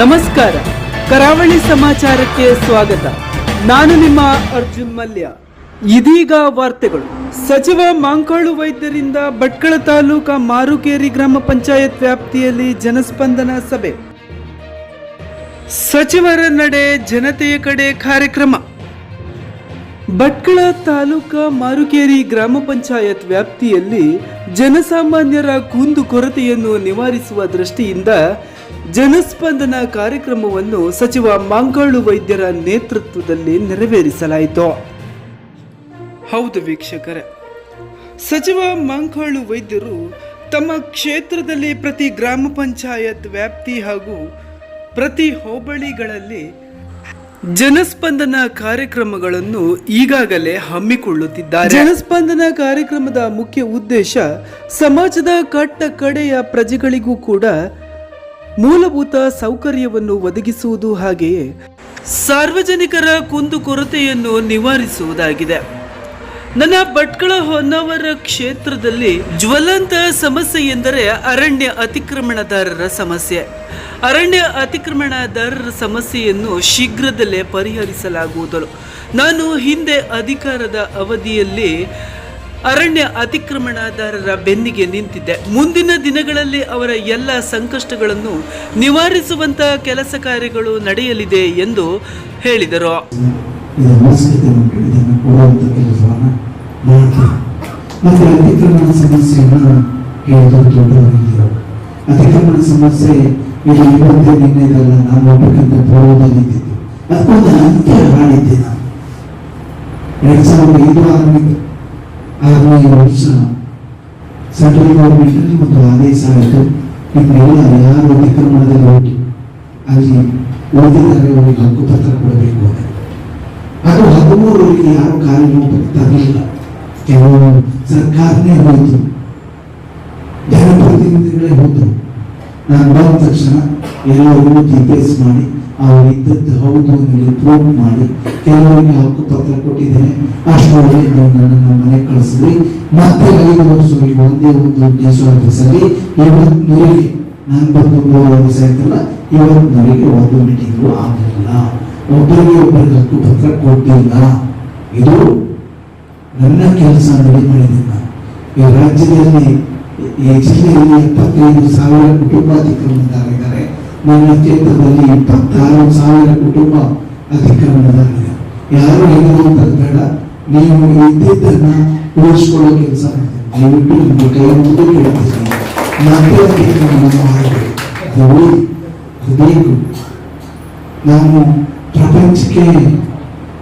ನಮಸ್ಕಾರ. ಕರಾವಳಿ ಸಮಾಚಾರಕ್ಕೆ ಸ್ವಾಗತ. ನಾನು ನಿಮ್ಮ ಅರ್ಜುನ್ ಮಲ್ಯ. ಇದೀಗ ವಾರ್ತೆಗಳು. ಸಚಿವ ಮಾಂಕಾಳು ವೈದ್ಯರಿಂದ ಭಟ್ಕಳ ತಾಲೂಕಾ ಮಾರುಕೇರಿ ಗ್ರಾಮ ಪಂಚಾಯತ್ ವ್ಯಾಪ್ತಿಯಲ್ಲಿ ಜನಸ್ಪಂದನ ಸಭೆ. ಸಚಿವರ ನಡೆ ಜನತೆಯ ಕಡೆ ಕಾರ್ಯಕ್ರಮ. ಭಟ್ಕಳ ತಾಲೂಕಾ ಮಾರುಕೇರಿ ಗ್ರಾಮ ಪಂಚಾಯತ್ ವ್ಯಾಪ್ತಿಯಲ್ಲಿ ಜನಸಾಮಾನ್ಯರ ಕುಂದು ಕೊರತೆಯನ್ನು ನಿವಾರಿಸುವ ದೃಷ್ಟಿಯಿಂದ ಜನಸ್ಪಂದನ ಕಾರ್ಯಕ್ರಮವನ್ನು ಸಚಿವ ಮಂಗಳು ವೈದ್ಯರ ನೇತೃತ್ವದಲ್ಲಿ ನೆರವೇರಿಸಲಾಯಿತು. ಹೌದು ವೀಕ್ಷಕರೇ, ಸಚಿವ ಮಂಗಳು ವೈದ್ಯರು ತಮ್ಮ ಕ್ಷೇತ್ರದಲ್ಲಿ ಪ್ರತಿ ಗ್ರಾಮ ಪಂಚಾಯತ್ ವ್ಯಾಪ್ತಿ ಹಾಗೂ ಪ್ರತಿ ಹೋಬಳಿಗಳಲ್ಲಿ ಜನಸ್ಪಂದನ ಕಾರ್ಯಕ್ರಮಗಳನ್ನು ಈಗಾಗಲೇ ಹಮ್ಮಿಕೊಳ್ಳುತ್ತಿದ್ದಾರೆ. ಜನಸ್ಪಂದನ ಕಾರ್ಯಕ್ರಮದ ಮುಖ್ಯ ಉದ್ದೇಶ ಸಮಾಜದ ಕಟ್ಟ ಕಡೆಯ ಪ್ರಜೆಗಳಿಗೂ ಕೂಡ ಮೂಲಭೂತ ಸೌಕರ್ಯವನ್ನು ಒದಗಿಸುವುದು ಹಾಗೆಯೇ ಸಾರ್ವಜನಿಕರ ಕುಂದುಕೊರತೆಯನ್ನು ನಿವಾರಿಸುವುದಾಗಿದೆ. ನನ್ನ ಭಟ್ಕಳ ಹೊನ್ನಾವರ ಕ್ಷೇತ್ರದಲ್ಲಿ ಜ್ವಲಂತ ಸಮಸ್ಯೆ ಎಂದರೆ ಅರಣ್ಯ ಅತಿಕ್ರಮಣದಾರರ ಸಮಸ್ಯೆ. ಅರಣ್ಯ ಅತಿಕ್ರಮಣದಾರರ ಸಮಸ್ಯೆಯನ್ನು ಶೀಘ್ರದಲ್ಲೇ ಪರಿಹರಿಸಲಾಗುವುದು ನಾನು ಹಿಂದೆ ಅಧಿಕಾರದ ಅವಧಿಯಲ್ಲಿ ಅರಣ್ಯ ಅತಿಕ್ರಮಣದಾರರ ಬೆನ್ನಿಗೆ ನಿಂತಿದ್ದೆ. ಮುಂದಿನ ದಿನಗಳಲ್ಲಿ ಅವರ ಎಲ್ಲ ಸಂಕಷ್ಟಗಳನ್ನು ನಿವಾರಿಸುವಂತಹ ಕೆಲಸ ಕಾರ್ಯಗಳು ನಡೆಯಲಿದೆ ಎಂದು ಹೇಳಿದರು. ಸಮಸ್ಯೆ ಆರನೇ ಆರನೇ ವರ್ಷ ಸೆಂಟ್ರಲ್ ಗೌರ್ಮೆಂಟ್ ಒಂದು ಆದೇಶ ಆಯಿತು ಇದನ್ನೆಲ್ಲ ಯಾರು ಅತಿಕ್ರಮಣದಲ್ಲಿ ಹೋಗಿ ಅಲ್ಲಿ ಓದಿದರೆ ಅವರಿಗೆ ಹಕ್ಕುಪತ್ರ ಕೊಡಬೇಕು ಅಂತ. ಅದು ಹದಿಮೂರರಿಗೆ ಯಾರು ಕಾರ್ಯಕ್ರಮ ತರಲಿಲ್ಲ. ಕೆಲವು ಸರ್ಕಾರನೇ ಹೋಯಿತು. ಜನಪ್ರತಿನಿಧಿಗಳೇ ಹೋದರು. ನಾನು ಬಂದ ತಕ್ಷಣ ಎಲ್ಲರಿಗೂ ಜಿ ಪಿ ಎಸ್ ಮಾಡಿ ಅವ್ರು ಹೌದು ಪ್ರೂವ್ ಮಾಡಿ ಕೆಲವರಿಗೆ ಹಕ್ಕು ಪತ್ರ ಕೊಟ್ಟಿದ್ದೇನೆ. ಅಷ್ಟರಲ್ಲಿ ನೀವು ಕಳಿಸಿದ್ರಿ ಮತ್ತೆ ಐದು ಒಂದೇ ಒಂದು ನಾನು ಬಂದು ಮೂರು ವರ್ಷ ಆಯ್ತಲ್ಲ ಇವತ್ತಿನವರೆಗೆ ಒಂದು ಮೀಟಿಂಗು ಆಗಲಿಲ್ಲ. ಒಬ್ಬರಿಗೆ ಒಬ್ಬರಿಗೆ ಕೊಟ್ಟಿಲ್ಲ. ಇದು ನನ್ನ ಕೆಲಸ ರೆಡಿ ಮಾಡಿದ್ದೀನಿ ನಾನು ರಾಜ್ಯದಲ್ಲಿ ಈ ಜಿಲ್ಲೆಯಲ್ಲಿ ಕುಟುಂಬ ನನ್ನ ಕ್ಷೇತ್ರದಲ್ಲಿ ಇಪ್ಪತ್ತಾರು ಸಾವಿರ ಕುಟುಂಬ ಅಧಿಕಾರಿಗಳಾಗಿದೆ ಯಾರು ಹೇಳುವಂಥದ್ದು ಬೇಡ. ನೀವು ಇದ್ದಿದ್ದನ್ನ ಉಳಿಸ್ಕೊಳ್ಳೋ ಕೆಲಸ ದಯವಿಟ್ಟು ನಿಮ್ಮ ಕೈ ಮುಂದೆ ಕೇಳ್ತೀನಿ. ಮತ್ತೆ ಮಾಡಬೇಕು ನಾನು ಪ್ರಪಂಚಕ್ಕೆ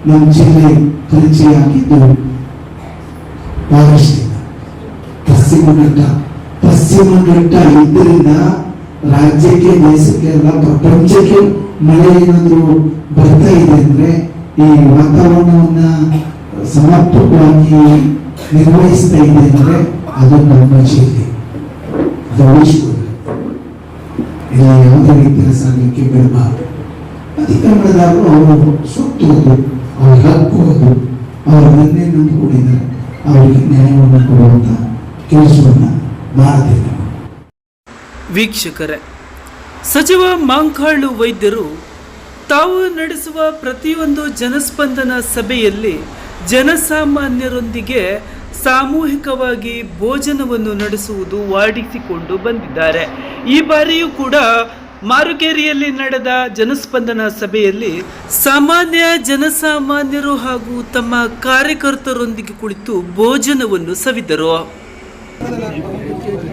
ನಮ್ಮ ಜಿಲ್ಲೆ ಪರಿಚಯ ಆಗಿದ್ದು ಪಶ್ಚಿಮ ಘಟ್ಟ. ಪಶ್ಚಿಮ ಘಟ್ಟ ಇದರಿಂದ ರಾಜ್ಯಕ್ಕೆ, ದೇಶಕ್ಕೆ ಅಲ್ಲ, ಪ್ರಪಂಚಕ್ಕೆ ಮಳೆ ಏನಾದ್ರು ಬರ್ತಾ ಇದೆ ಅಂದ್ರೆ ಈ ವಾತಾವರಣವನ್ನ ಸಮರ್ಪಕವಾಗಿ ನಿರ್ವಹಿಸ್ತಾ ಇದೆ ಅಂದ್ರೆ ಅದು ನಮ್ಮ ಜಿಲ್ಲೆ ಇಲ್ಲಿ ಯಾವುದೇ ರೀತಿಯ ಸಾಗಲಿಕ್ಕೆ ಬಿಡಬಾರ್ದು. ಅತಿಕ್ರಮಣದಾರರು ಅವರು ಸುತ್ತುವುದು ಅವ್ರ ಅವರ ಅವರನ್ನೇ ನಂಬಿಕೊಂಡಿದ್ದಾರೆ. ಅವರಿಗೆ ನ್ಯಾಯವನ್ನು ಕೊಡುವಂತ ಕೆಲಸವನ್ನು ನಾವು ವೀಕ್ಷಕರೇ, ಸಚಿವ ಮಾಂಕಾಳು ವೈದ್ಯರು ತಾವು ನಡೆಸುವ ಪ್ರತಿಯೊಂದು ಜನಸ್ಪಂದನ ಸಭೆಯಲ್ಲಿ ಜನಸಾಮಾನ್ಯರೊಂದಿಗೆ ಸಾಮೂಹಿಕವಾಗಿ ಭೋಜನವನ್ನು ನಡೆಸುವುದು ವಾಡಿಸಿಕೊಂಡು ಬಂದಿದ್ದಾರೆ. ಈ ಬಾರಿಯೂ ಕೂಡ ಮಾರುಕೇರಿಯಲ್ಲಿ ನಡೆದ ಜನಸ್ಪಂದನ ಸಭೆಯಲ್ಲಿ ಸಾಮಾನ್ಯ ಜನಸಾಮಾನ್ಯರು ಹಾಗೂ ತಮ್ಮ ಕಾರ್ಯಕರ್ತರೊಂದಿಗೆ ಕುಳಿತು ಭೋಜನವನ್ನು ಸವಿದರು.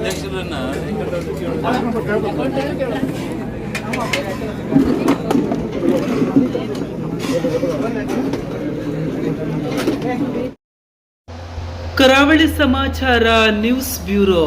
ಸೆಂಟ್ರ್ ಎಲ್ಲಾದ್ರೆ ಕರಾವಳಿ ಸಮಾಚಾರ ನ್ಯೂಸ್ ಬ್ಯೂರೋ